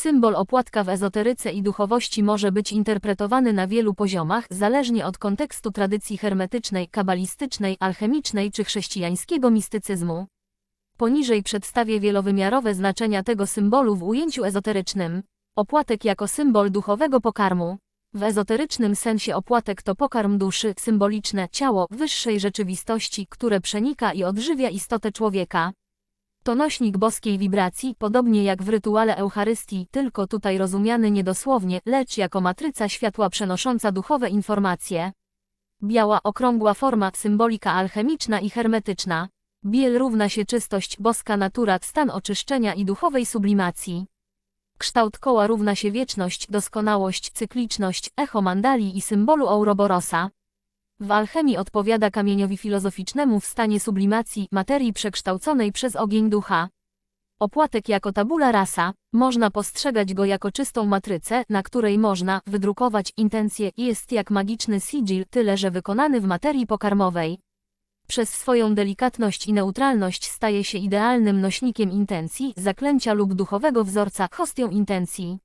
Symbol opłatka w ezoteryce i duchowości może być interpretowany na wielu poziomach, zależnie od kontekstu tradycji hermetycznej, kabalistycznej, alchemicznej czy chrześcijańskiego mistycyzmu. Poniżej przedstawię wielowymiarowe znaczenia tego symbolu w ujęciu ezoterycznym. Opłatek jako symbol duchowego pokarmu. W ezoterycznym sensie opłatek to pokarm duszy, symboliczne ciało wyższej rzeczywistości, które przenika i odżywia istotę człowieka. To nośnik boskiej wibracji, podobnie jak w rytuale Eucharystii, tylko tutaj rozumiany nie dosłownie, lecz jako matryca światła przenosząca duchowe informacje. Biała, okrągła forma, symbolika alchemiczna i hermetyczna. Biel równa się czystość, boska natura, stan oczyszczenia i duchowej sublimacji. Kształt koła równa się wieczność, doskonałość, cykliczność, echo mandali i symbolu Ouroborosa. W alchemii odpowiada kamieniowi filozoficznemu w stanie sublimacji materii przekształconej przez ogień ducha. Opłatek jako tabula rasa, można postrzegać go jako czystą matrycę, na której można wydrukować intencje jest jak magiczny sigil, tyle że wykonany w materii pokarmowej. Przez swoją delikatność i neutralność staje się idealnym nośnikiem intencji, zaklęcia lub duchowego wzorca, hostią intencji.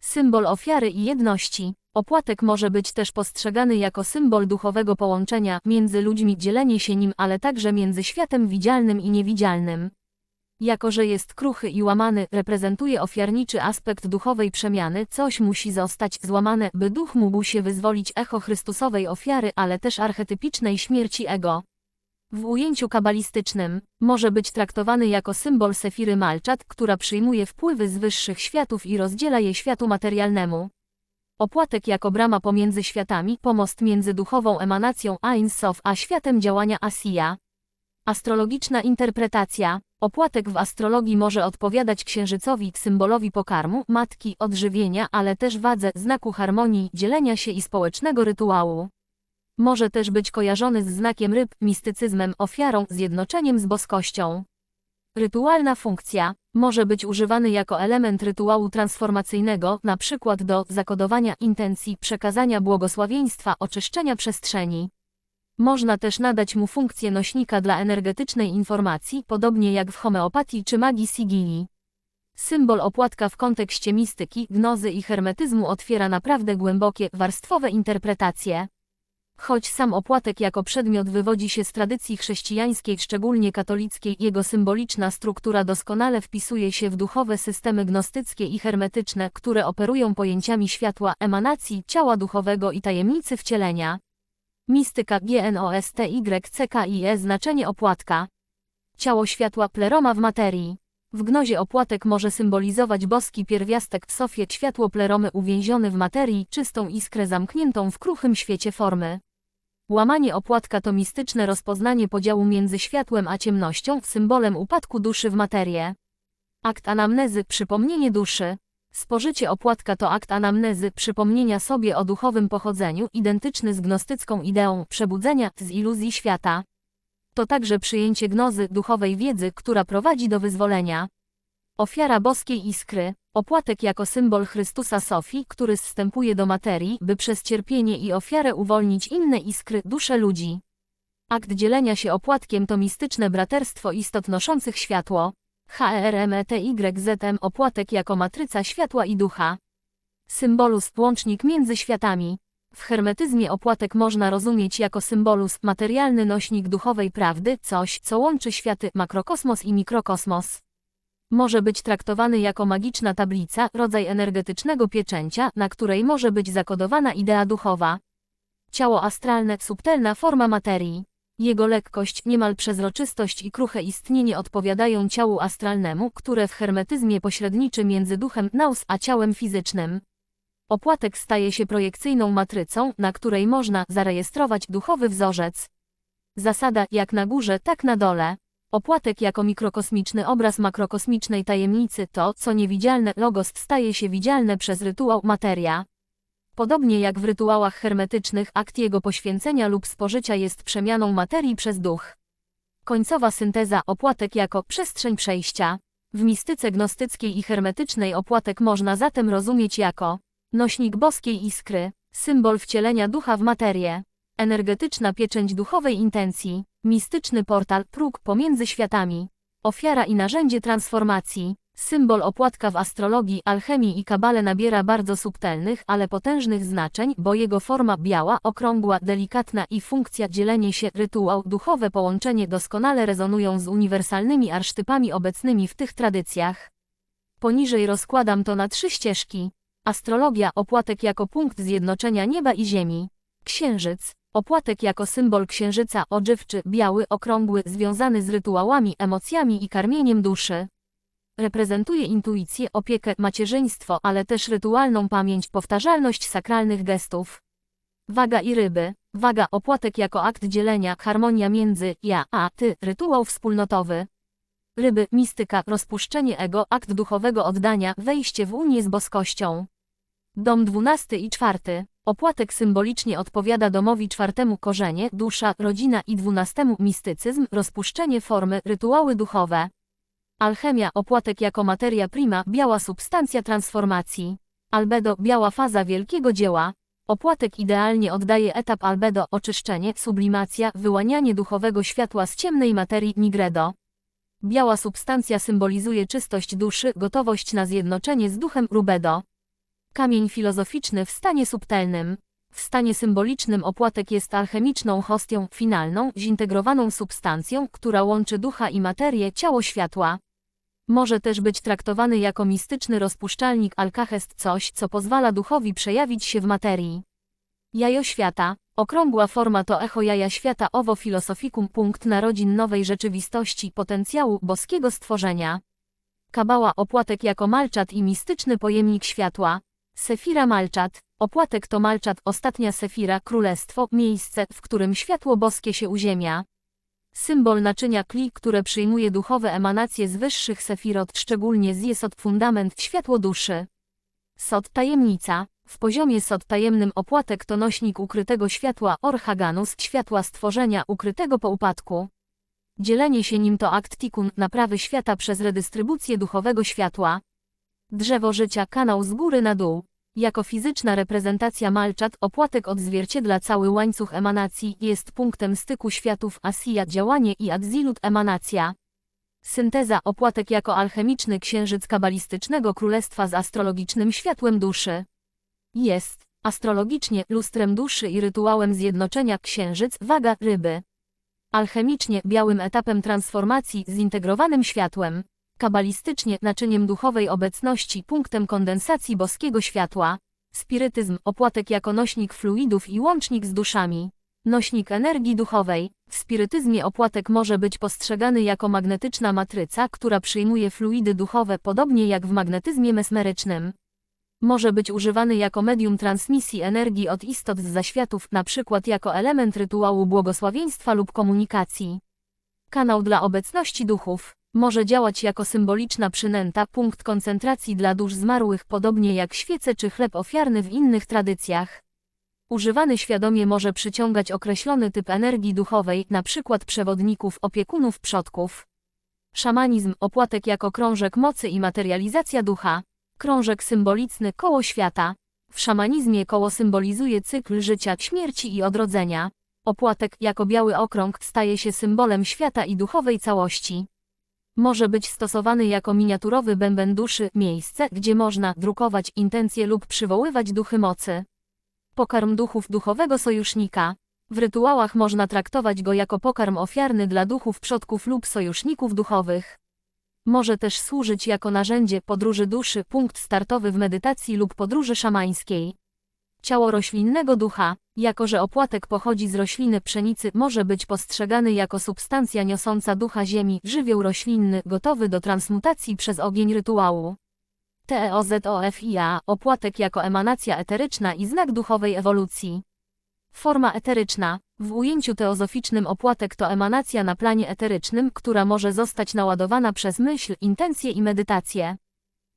Symbol ofiary i jedności. Opłatek może być też postrzegany jako symbol duchowego połączenia między ludźmi, dzielenie się nim, ale także między światem widzialnym i niewidzialnym. Jako, że jest kruchy i łamany, reprezentuje ofiarniczy aspekt duchowej przemiany, coś musi zostać złamane, by duch mógł się wyzwolić echo Chrystusowej ofiary, ale też archetypicznej śmierci ego. W ujęciu kabalistycznym może być traktowany jako symbol Sefiry Malczat, która przyjmuje wpływy z wyższych światów i rozdziela je światu materialnemu. Opłatek jako brama pomiędzy światami, pomost między duchową emanacją Ein Sof a światem działania Asija. Astrologiczna interpretacja. Opłatek w astrologii może odpowiadać księżycowi, symbolowi pokarmu, matki, odżywienia, ale też wadze, znaku harmonii, dzielenia się i społecznego rytuału. Może też być kojarzony z znakiem ryb, mistycyzmem, ofiarą, zjednoczeniem z boskością. Rytualna funkcja może być używany jako element rytuału transformacyjnego, przykład do zakodowania intencji, przekazania błogosławieństwa, oczyszczenia przestrzeni. Można też nadać mu funkcję nośnika dla energetycznej informacji, podobnie jak w homeopatii czy magii sigili. Symbol opłatka w kontekście mistyki, gnozy i hermetyzmu otwiera naprawdę głębokie, warstwowe interpretacje. Choć sam opłatek jako przedmiot wywodzi się z tradycji chrześcijańskiej, szczególnie katolickiej, jego symboliczna struktura doskonale wpisuje się w duchowe systemy gnostyckie i hermetyczne, które operują pojęciami światła, emanacji, ciała duchowego i tajemnicy wcielenia. Mistyka GNOSTYCKIE znaczenie opłatka. Ciało światła pleroma w materii. W gnozie opłatek może symbolizować boski pierwiastek w sofie światło pleromy uwięziony w materii, czystą iskrę zamkniętą w kruchym świecie formy. Łamanie opłatka to mistyczne rozpoznanie podziału między światłem a ciemnością, symbolem upadku duszy w materię. Akt anamnezy, przypomnienie duszy. Spożycie opłatka to akt anamnezy, przypomnienia sobie o duchowym pochodzeniu, identyczny z gnostycką ideą przebudzenia z iluzji świata. To także przyjęcie gnozy, duchowej wiedzy, która prowadzi do wyzwolenia. Ofiara boskiej iskry, opłatek jako symbol Chrystusa Sofii, który zstępuje do materii, by przez cierpienie i ofiarę uwolnić inne iskry, dusze ludzi. Akt dzielenia się opłatkiem to mistyczne braterstwo istot noszących światło. HRMETYZM opłatek jako matryca światła i ducha. Symbolus łącznik między światami. W hermetyzmie opłatek można rozumieć jako symbolus, materialny nośnik duchowej prawdy, coś, co łączy światy, makrokosmos i mikrokosmos. Może być traktowany jako magiczna tablica, rodzaj energetycznego pieczęcia, na której może być zakodowana idea duchowa. Ciało astralne, subtelna forma materii. Jego lekkość, niemal przezroczystość i kruche istnienie odpowiadają ciału astralnemu, które w hermetyzmie pośredniczy między duchem naus a ciałem fizycznym. Opłatek staje się projekcyjną matrycą, na której można zarejestrować duchowy wzorzec. Zasada jak na górze, tak na dole. Opłatek jako mikrokosmiczny obraz makrokosmicznej tajemnicy to, co niewidzialne logos staje się widzialne przez rytuał materia. Podobnie jak w rytuałach hermetycznych, akt jego poświęcenia lub spożycia jest przemianą materii przez duch. Końcowa synteza opłatek jako przestrzeń przejścia. W mistyce gnostyckiej i hermetycznej opłatek można zatem rozumieć jako nośnik boskiej iskry, symbol wcielenia ducha w materię, energetyczna pieczęć duchowej intencji, mistyczny portal, próg pomiędzy światami, ofiara i narzędzie transformacji, Symbol opłatka w astrologii, alchemii i kabale nabiera bardzo subtelnych, ale potężnych znaczeń, bo jego forma biała, okrągła, delikatna i funkcja dzielenie się, rytuał, duchowe połączenie doskonale rezonują z uniwersalnymi arsztypami obecnymi w tych tradycjach. Poniżej rozkładam to na trzy ścieżki. Astrologia, opłatek jako punkt zjednoczenia nieba i ziemi. Księżyc, opłatek jako symbol księżyca, ożywczy, biały, okrągły, związany z rytuałami, emocjami i karmieniem duszy. Reprezentuje intuicję, opiekę, macierzyństwo, ale też rytualną pamięć, powtarzalność sakralnych gestów. Waga i ryby. Waga, opłatek jako akt dzielenia, harmonia między ja a ty, rytuał wspólnotowy. Ryby, mistyka, rozpuszczenie ego, akt duchowego oddania, wejście w unię z boskością. Dom dwunasty i czwarty. Opłatek symbolicznie odpowiada domowi czwartemu korzenie, dusza, rodzina i dwunastemu mistycyzm, rozpuszczenie formy, rytuały duchowe. Alchemia, opłatek jako materia prima, biała substancja transformacji. Albedo, biała faza wielkiego dzieła. Opłatek idealnie oddaje etap albedo, oczyszczenie, sublimacja, wyłanianie duchowego światła z ciemnej materii nigredo. Biała substancja symbolizuje czystość duszy, gotowość na zjednoczenie z duchem rubedo. Kamień filozoficzny w stanie subtelnym. W stanie symbolicznym opłatek jest alchemiczną hostią, finalną, zintegrowaną substancją, która łączy ducha i materię, ciało światła. Może też być traktowany jako mistyczny rozpuszczalnik alkahest coś, co pozwala duchowi przejawić się w materii. Jajo świata. Okrągła forma to echo jaja świata owo filosofikum punkt narodzin nowej rzeczywistości potencjału boskiego stworzenia. Kabała opłatek jako malczat i mistyczny pojemnik światła. Sefira malczat. Opłatek to malczat, ostatnia sefira, królestwo, miejsce, w którym światło boskie się uziemia. Symbol naczynia kli, które przyjmuje duchowe emanacje z wyższych sefirot, szczególnie z jesot fundament, światło duszy. Sot tajemnica. W poziomie sot tajemnym opłatek to nośnik ukrytego światła orhaganus, światła stworzenia ukrytego po upadku. Dzielenie się nim to akt tikun, naprawy świata przez redystrybucję duchowego światła. Drzewo życia, kanał z góry na dół. Jako fizyczna reprezentacja malczat, opłatek odzwierciedla cały łańcuch emanacji, jest punktem styku światów Asija działanie i Adzilut emanacja. Synteza opłatek jako alchemiczny księżyc kabalistycznego królestwa z astrologicznym światłem duszy. Jest, astrologicznie, lustrem duszy i rytuałem zjednoczenia księżyc, waga, ryby. Alchemicznie, białym etapem transformacji, zintegrowanym światłem. Kabalistycznie, naczyniem duchowej obecności, punktem kondensacji boskiego światła. Spirytyzm, opłatek jako nośnik fluidów i łącznik z duszami. Nośnik energii duchowej. W spirytyzmie opłatek może być postrzegany jako magnetyczna matryca, która przyjmuje fluidy duchowe podobnie jak w magnetyzmie mesmerycznym. Może być używany jako medium transmisji energii od istot z zaświatów, np. jako element rytuału błogosławieństwa lub komunikacji. Kanał dla obecności duchów. Może działać jako symboliczna przynęta, punkt koncentracji dla dusz zmarłych, podobnie jak świece czy chleb ofiarny w innych tradycjach. Używany świadomie może przyciągać określony typ energii duchowej, np. przewodników, opiekunów, przodków. Szamanizm, opłatek jako krążek mocy i materializacja ducha. Krążek symboliczny koło świata. W szamanizmie koło symbolizuje cykl życia, śmierci i odrodzenia. Opłatek jako biały okrąg staje się symbolem świata i duchowej całości. Może być stosowany jako miniaturowy bęben duszy, miejsce, gdzie można drukować intencje lub przywoływać duchy mocy. Pokarm duchów duchowego sojusznika. W rytuałach można traktować go jako pokarm ofiarny dla duchów przodków lub sojuszników duchowych. Może też służyć jako narzędzie podróży duszy, punkt startowy w medytacji lub podróży szamańskiej. Ciało roślinnego ducha, jako że opłatek pochodzi z rośliny pszenicy, może być postrzegany jako substancja niosąca ducha ziemi, żywioł roślinny, gotowy do transmutacji przez ogień rytuału. TEOZOFIA, opłatek jako emanacja eteryczna i znak duchowej ewolucji. Forma eteryczna. W ujęciu teozoficznym opłatek to emanacja na planie eterycznym, która może zostać naładowana przez myśl, intencje i medytację.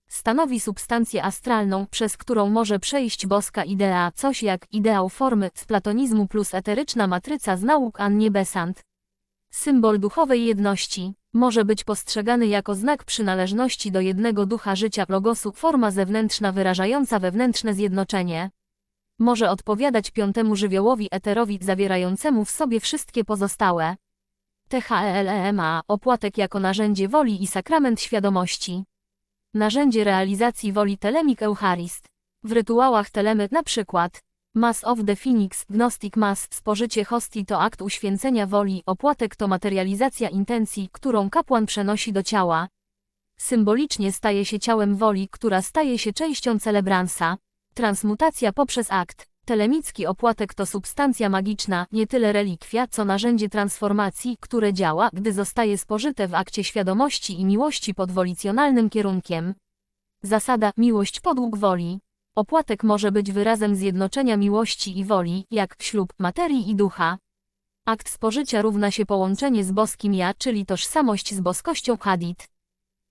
Stanowi substancję astralną, przez którą może przejść boska idea, coś jak ideał formy z platonizmu plus eteryczna matryca z nauk Annie Besant. Symbol duchowej jedności może być postrzegany jako znak przynależności do jednego ducha życia logosu, forma zewnętrzna wyrażająca wewnętrzne zjednoczenie. Może odpowiadać piątemu żywiołowi eterowi zawierającemu w sobie wszystkie pozostałe. THELEMA, opłatek jako narzędzie woli i sakrament świadomości. Narzędzie realizacji woli telemik Eucharist. W rytuałach telemy na przykład Mass of the Phoenix, Gnostic Mass, spożycie hostii to akt uświęcenia woli, opłatek to materializacja intencji, którą kapłan przenosi do ciała. Symbolicznie staje się ciałem woli, która staje się częścią celebransa. Transmutacja poprzez akt. Telemicki opłatek to substancja magiczna, nie tyle relikwia, co narzędzie transformacji, które działa, gdy zostaje spożyte w akcie świadomości i miłości pod wolicjonalnym kierunkiem. Zasada miłość podług woli. Opłatek może być wyrazem zjednoczenia miłości i woli, jak ślub materii i ducha. Akt spożycia równa się połączenie z boskim ja, czyli tożsamość z boskością hadit.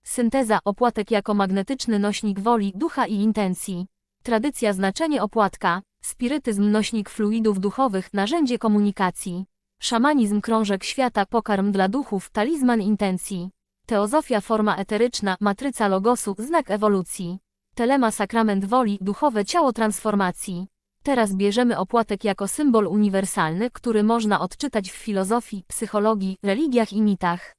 Synteza opłatek jako magnetyczny nośnik woli, ducha i intencji. Tradycja znaczenie opłatka. Spirytyzm nośnik fluidów duchowych, narzędzie komunikacji. Szamanizm krążek świata, pokarm dla duchów, talizman intencji. Teozofia forma eteryczna, matryca logosu, znak ewolucji. Telema sakrament woli, duchowe ciało transformacji. Teraz bierzemy opłatek jako symbol uniwersalny, który można odczytać w filozofii, psychologii, religiach i mitach.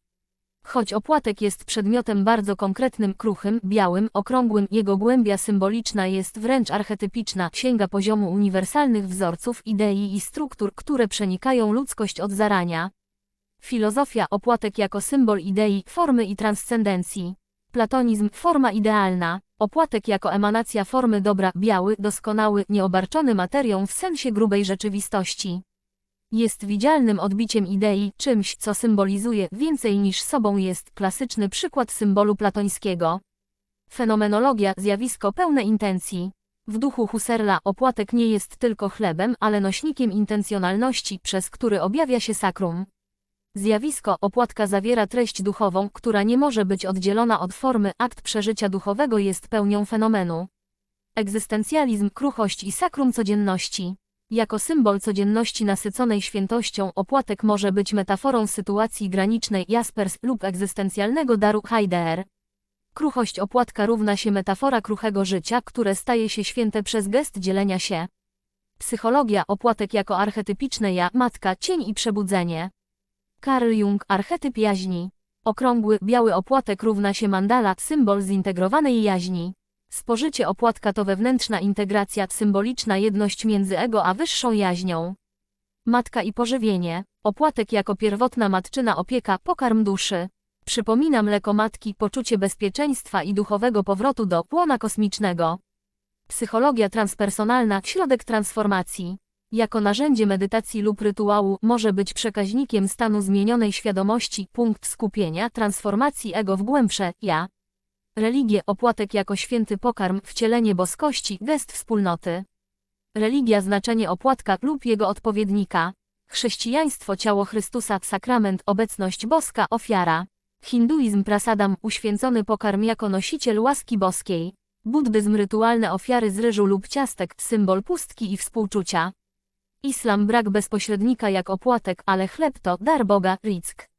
Choć opłatek jest przedmiotem bardzo konkretnym, kruchym, białym, okrągłym, jego głębia symboliczna jest wręcz archetypiczna, sięga poziomu uniwersalnych wzorców, idei i struktur, które przenikają ludzkość od zarania. Filozofia opłatek jako symbol idei, formy i transcendencji. Platonizm forma idealna. Opłatek jako emanacja formy dobra, biały, doskonały, nieobarczony materią w sensie grubej rzeczywistości. Jest widzialnym odbiciem idei, czymś, co symbolizuje więcej niż sobą jest klasyczny przykład symbolu platońskiego. Fenomenologia, zjawisko pełne intencji. W duchu Husserla opłatek nie jest tylko chlebem, ale nośnikiem intencjonalności, przez który objawia się sakrum. Zjawisko opłatka zawiera treść duchową, która nie może być oddzielona od formy, akt przeżycia duchowego jest pełnią fenomenu. Egzystencjalizm, kruchość i sakrum codzienności. Jako symbol codzienności nasyconej świętością opłatek może być metaforą sytuacji granicznej Jaspers lub egzystencjalnego daru Heidegger. Kruchość opłatka równa się metafora kruchego życia, które staje się święte przez gest dzielenia się. Psychologia opłatek jako archetypiczne ja, matka, cień i przebudzenie. Karl Jung, archetyp jaźni. Okrągły, biały opłatek równa się mandala, symbol zintegrowanej jaźni. Spożycie opłatka to wewnętrzna integracja, symboliczna jedność między ego a wyższą jaźnią. Matka i pożywienie. Opłatek jako pierwotna matczyna opieka, pokarm duszy. Przypomina mleko matki, poczucie bezpieczeństwa i duchowego powrotu do płona kosmicznego. Psychologia transpersonalna, środek transformacji. Jako narzędzie medytacji lub rytuału może być przekaźnikiem stanu zmienionej świadomości, punkt skupienia, transformacji ego w głębsze ja. Religie opłatek jako święty pokarm, wcielenie boskości, gest wspólnoty. Religia znaczenie opłatka lub jego odpowiednika. Chrześcijaństwo ciało Chrystusa, sakrament, obecność boska, ofiara. Hinduizm prasadam, uświęcony pokarm jako nosiciel łaski boskiej. Buddyzm rytualne ofiary z ryżu lub ciastek, symbol pustki i współczucia. Islam brak bezpośrednika jak opłatek, ale chleb to dar Boga, rick.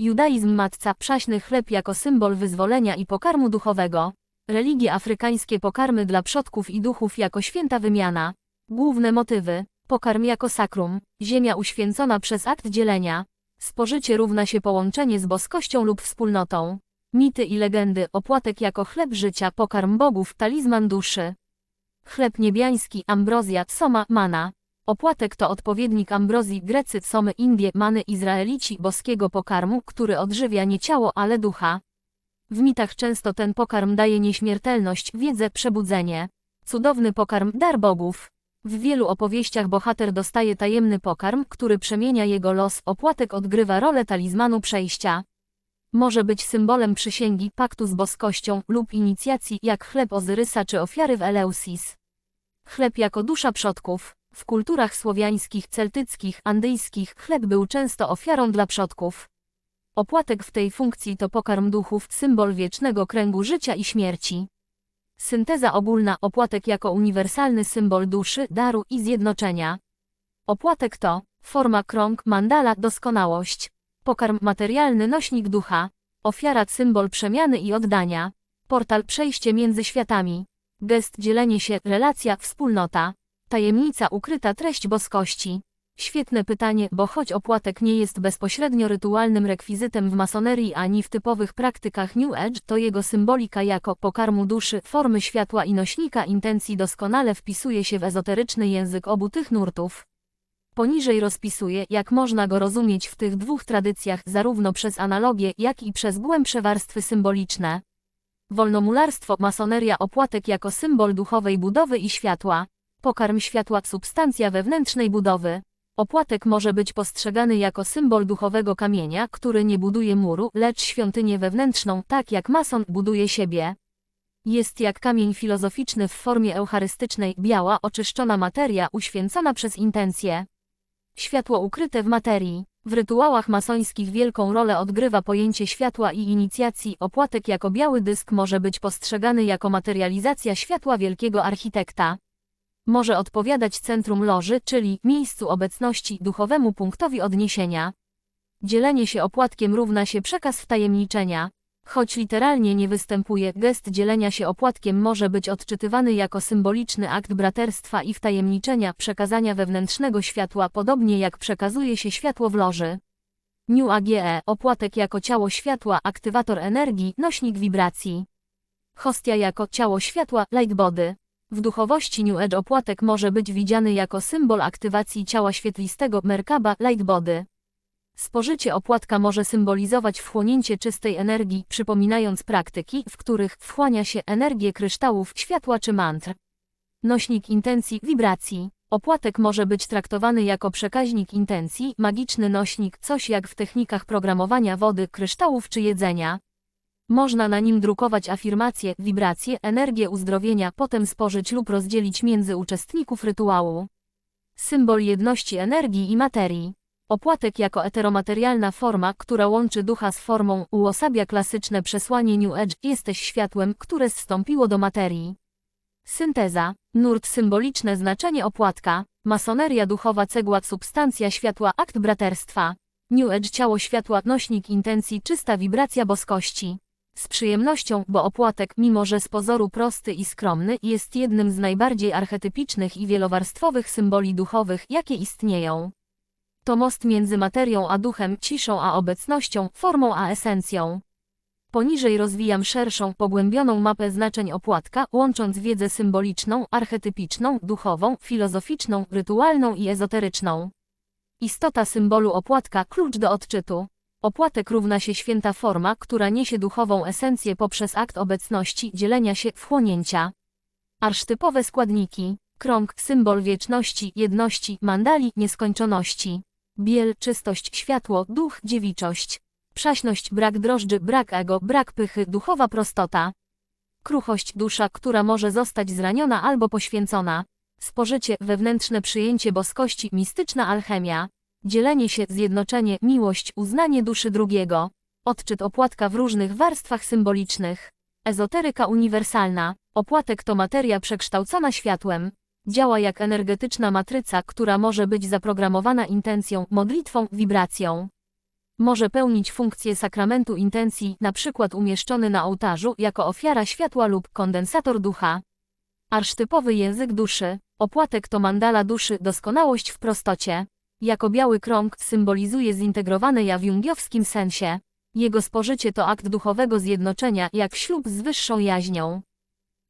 Judaizm matca przaśny chleb jako symbol wyzwolenia i pokarmu duchowego. Religie afrykańskie pokarmy dla przodków i duchów jako święta wymiana. Główne motywy. Pokarm jako sakrum. Ziemia uświęcona przez akt dzielenia. Spożycie równa się połączenie z boskością lub wspólnotą. Mity i legendy. Opłatek jako chleb życia, pokarm bogów, talizman duszy. Chleb niebiański, ambrozja, soma, mana. Opłatek to odpowiednik ambrozji Grecy, Somy, Indie, Many, Izraelici, boskiego pokarmu, który odżywia nie ciało, ale ducha. W mitach często ten pokarm daje nieśmiertelność, wiedzę, przebudzenie. Cudowny pokarm, dar bogów. W wielu opowieściach bohater dostaje tajemny pokarm, który przemienia jego los, opłatek odgrywa rolę talizmanu przejścia. Może być symbolem przysięgi, paktu z boskością lub inicjacji, jak chleb Ozyrysa czy ofiary w Eleusis. Chleb jako dusza przodków. W kulturach słowiańskich, celtyckich, andyjskich chleb był często ofiarą dla przodków. Opłatek w tej funkcji to pokarm duchów, symbol wiecznego kręgu życia i śmierci. Synteza ogólna opłatek jako uniwersalny symbol duszy, daru i zjednoczenia. Opłatek to forma krąg, mandala, doskonałość. Pokarm materialny nośnik ducha. Ofiara symbol przemiany i oddania. Portal przejście między światami. Gest dzielenie się, relacja, wspólnota. Tajemnica ukryta treść boskości. Świetne pytanie, bo choć opłatek nie jest bezpośrednio rytualnym rekwizytem w masonerii ani w typowych praktykach New Age, to jego symbolika jako pokarmu duszy, formy światła i nośnika intencji doskonale wpisuje się w ezoteryczny język obu tych nurtów. Poniżej rozpisuje, jak można go rozumieć w tych dwóch tradycjach, zarówno przez analogię, jak i przez głębsze warstwy symboliczne. Wolnomularstwo, masoneria, opłatek jako symbol duchowej budowy i światła. Pokarm światła, substancja wewnętrznej budowy. Opłatek może być postrzegany jako symbol duchowego kamienia, który nie buduje muru, lecz świątynię wewnętrzną, tak jak mason buduje siebie. Jest jak kamień filozoficzny w formie eucharystycznej, biała, oczyszczona materia, uświęcona przez intencje. Światło ukryte w materii. W rytuałach masońskich wielką rolę odgrywa pojęcie światła i inicjacji. Opłatek jako biały dysk może być postrzegany jako materializacja światła wielkiego architekta. Może odpowiadać centrum loży, czyli miejscu obecności, duchowemu punktowi odniesienia. Dzielenie się opłatkiem równa się przekaz wtajemniczenia. Choć literalnie nie występuje, gest dzielenia się opłatkiem może być odczytywany jako symboliczny akt braterstwa i wtajemniczenia, przekazania wewnętrznego światła, podobnie jak przekazuje się światło w loży. New AGE, opłatek jako ciało światła, aktywator energii, nośnik wibracji. Hostia jako ciało światła, lightbody. W duchowości New Age opłatek może być widziany jako symbol aktywacji ciała świetlistego Merkaba, lightbody. Spożycie opłatka może symbolizować wchłonięcie czystej energii, przypominając praktyki, w których wchłania się energię kryształów, światła czy mantr. Nośnik intencji, wibracji. Opłatek może być traktowany jako przekaźnik intencji, magiczny nośnik, coś jak w technikach programowania wody, kryształów czy jedzenia. Można na nim drukować afirmacje, wibracje, energię uzdrowienia, potem spożyć lub rozdzielić między uczestników rytuału. Symbol jedności energii i materii. Opłatek jako eteromaterialna forma, która łączy ducha z formą, uosabia klasyczne przesłanie New Age, jesteś światłem, które zstąpiło do materii. Synteza, nurt symboliczne znaczenie opłatka, masoneria duchowa cegła substancja światła akt braterstwa. New Age ciało światła nośnik intencji czysta wibracja boskości. Z przyjemnością, bo opłatek, mimo że z pozoru prosty i skromny, jest jednym z najbardziej archetypicznych i wielowarstwowych symboli duchowych, jakie istnieją. To most między materią a duchem, ciszą a obecnością, formą a esencją. Poniżej rozwijam szerszą, pogłębioną mapę znaczeń opłatka, łącząc wiedzę symboliczną, archetypiczną, duchową, filozoficzną, rytualną i ezoteryczną. Istota symbolu opłatka, klucz do odczytu. Opłatek równa się święta forma, która niesie duchową esencję poprzez akt obecności, dzielenia się, wchłonięcia. Arsztypowe składniki. Krąg, symbol wieczności, jedności, mandali, nieskończoności. Biel, czystość, światło, duch, dziewiczość. Przaśność, brak drożdży, brak ego, brak pychy, duchowa prostota. Kruchość, dusza, która może zostać zraniona albo poświęcona. Spożycie, wewnętrzne przyjęcie boskości, mistyczna alchemia. Dzielenie się, zjednoczenie, miłość, uznanie duszy drugiego. Odczyt opłatka w różnych warstwach symbolicznych. Ezoteryka uniwersalna. Opłatek to materia przekształcona światłem. Działa jak energetyczna matryca, która może być zaprogramowana intencją, modlitwą, wibracją. Może pełnić funkcję sakramentu intencji, np. umieszczony na ołtarzu jako ofiara światła lub kondensator ducha. Arsztypowy język duszy. Opłatek to mandala duszy, doskonałość w prostocie. Jako biały krąg symbolizuje zintegrowane ja w jungiowskim sensie. Jego spożycie to akt duchowego zjednoczenia, jak ślub z wyższą jaźnią.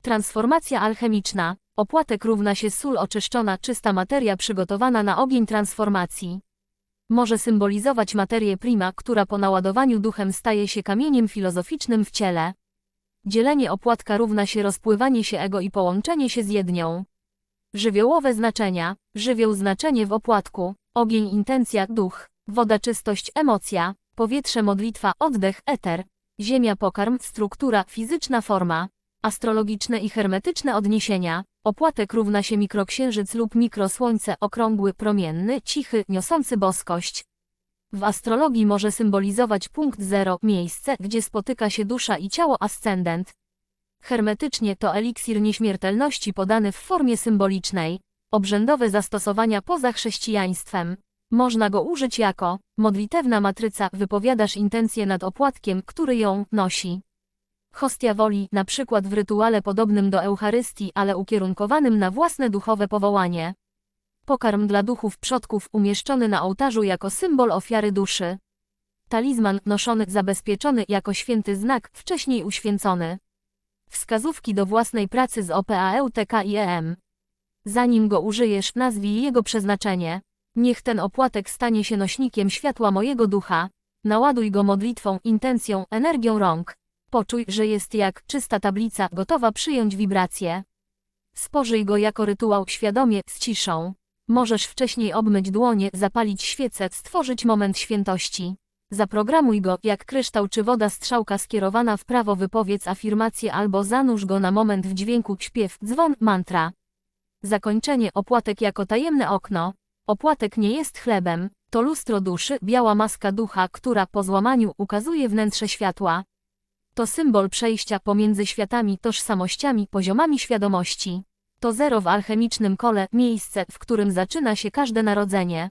Transformacja alchemiczna. Opłatek równa się sól oczyszczona, czysta materia przygotowana na ogień transformacji. Może symbolizować materię prima, która po naładowaniu duchem staje się kamieniem filozoficznym w ciele. Dzielenie opłatka równa się rozpływanie się ego i połączenie się z jednią. Żywiołowe znaczenia. Żywioł znaczenie w opłatku. Ogień intencja, duch. Woda czystość, emocja. Powietrze modlitwa, oddech, eter. Ziemia pokarm, struktura, fizyczna forma. Astrologiczne i hermetyczne odniesienia. Opłatek równa się mikroksiężyc lub mikrosłońce, okrągły, promienny, cichy, niosący boskość. W astrologii może symbolizować punkt zero, miejsce, gdzie spotyka się dusza i ciało ascendent. Hermetycznie to eliksir nieśmiertelności podany w formie symbolicznej. Obrzędowe zastosowania poza chrześcijaństwem. Można go użyć jako modlitewna matryca, wypowiadasz intencję nad opłatkiem, który ją nosi. Hostia woli, na przykład w rytuale podobnym do Eucharystii, ale ukierunkowanym na własne duchowe powołanie. Pokarm dla duchów przodków umieszczony na ołtarzu jako symbol ofiary duszy. Talizman noszony zabezpieczony jako święty znak, wcześniej uświęcony. Wskazówki do własnej pracy z OPAEUTK i EM. Zanim go użyjesz, nazwij jego przeznaczenie. Niech ten opłatek stanie się nośnikiem światła mojego ducha. Naładuj go modlitwą, intencją, energią rąk. Poczuj, że jest jak czysta tablica, gotowa przyjąć wibracje. Spożyj go jako rytuał świadomie, z ciszą. Możesz wcześniej obmyć dłonie, zapalić świecę, stworzyć moment świętości. Zaprogramuj go, jak kryształ czy woda strzałka skierowana w prawo wypowiedz afirmację albo zanurz go na moment w dźwięku śpiew, dzwon, mantra. Zakończenie opłatek jako tajemne okno. Opłatek nie jest chlebem, to lustro duszy, biała maska ducha, która po złamaniu ukazuje wnętrze światła. To symbol przejścia pomiędzy światami, tożsamościami, poziomami świadomości. To zero w alchemicznym kole, miejsce, w którym zaczyna się każde narodzenie.